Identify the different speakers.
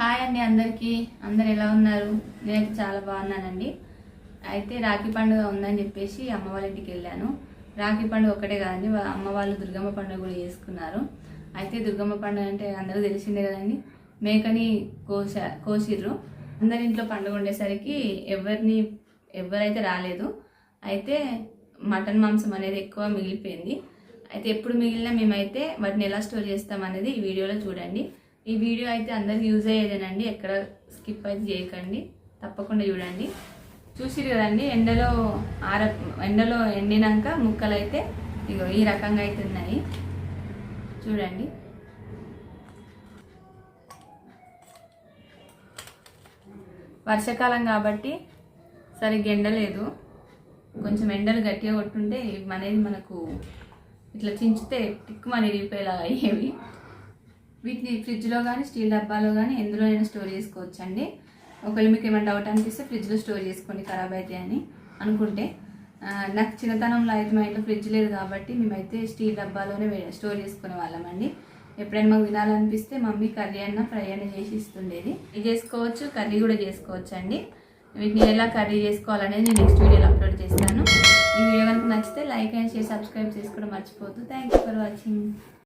Speaker 1: Hi అండి అందరికీ. అందరు ఎలా ఉన్నారు? నేనైతే చాలా బాగున్నానండి. అయితే రాఖీ పండుగ ఉందని చెప్పేసి అమ్మ వాళ్ళ ఇంటికి వెళ్ళాను. రాఖీ పండుగ ఒకటే కాదండి అమ్మ వాళ్ళు దుర్గమ్మ పండుగ కూడా చేసుకున్నారు. అయితే దుర్గమ్మ పండుగ అంటే అందరూ తెలిసిందే కదండి మేకని కోస కోసిర్రు. అందరి ఇంట్లో పండుగ ఉండేసరికి ఎవరిని ఎవరైతే రాలేదు అయితే మటన్ మాంసం అనేది ఎక్కువ మిగిలిపోయింది. అయితే ఎప్పుడు మిగిలినా మేమైతే వాటిని ఎలా స్టోర్ చేస్తాం అనేది ఈ వీడియోలో చూడండి. ఈ వీడియో అయితే అందరికి యూజ్ అయ్యేదేనండి. ఎక్కడ స్కిప్ అయితే చేయకండి. తప్పకుండా చూడండి. చూసిరు కదండి ఎండలో ఆర ఎండలో ఎండినాక ముక్కలు అయితే ఇగో ఈ రకంగా అయితే ఉన్నాయి. చూడండి. వర్షాకాలం కాబట్టి సరిగ్గా ఎండలేదు. కొంచెం ఎండలు గట్టిగా కొట్టుంటే ఇవి మనకు ఇట్లా చించితే టిక్కుమని విరిగిపోయేలా అయ్యేవి. వీటిని ఫ్రిడ్జ్లో కానీ స్టీల్ డబ్బాలో కానీ ఎందులోనైనా స్టోర్ చేసుకోవచ్చు అండి ఒకవేళ మీకు ఏమైనా డౌట్ అనిపిస్తే ఫ్రిడ్జ్లో స్టోర్ చేసుకోండి ఖరాబ్ అయితే అని అనుకుంటే. నాకు చిన్నతనంలో అయితే మా ఇంట్లో ఫ్రిడ్జ్ లేదు కాబట్టి మేమైతే స్టీల్ డబ్బాలోనే స్టోర్ చేసుకునే వాళ్ళమండి ఎప్పుడైనా మాకు తినాలనిపిస్తే మమ్మీ కర్రీ అన్న ఫ్రై అన్న చేసి ఇస్తుండేది. ఇది చేసుకోవచ్చు కర్రీ కూడా చేసుకోవచ్చు అండి వీటిని ఎలా కర్రీ చేసుకోవాలనేది నేను నెక్స్ట్ వీడియోలో అప్లోడ్ చేస్తాను. ఈ వీడియో కనుక నచ్చితే లైక్ అండ్ షేర్ సబ్స్క్రైబ్ చేసుకోవడం మర్చిపోద్దు థ్యాంక్ యూ ఫర్ వాచింగ్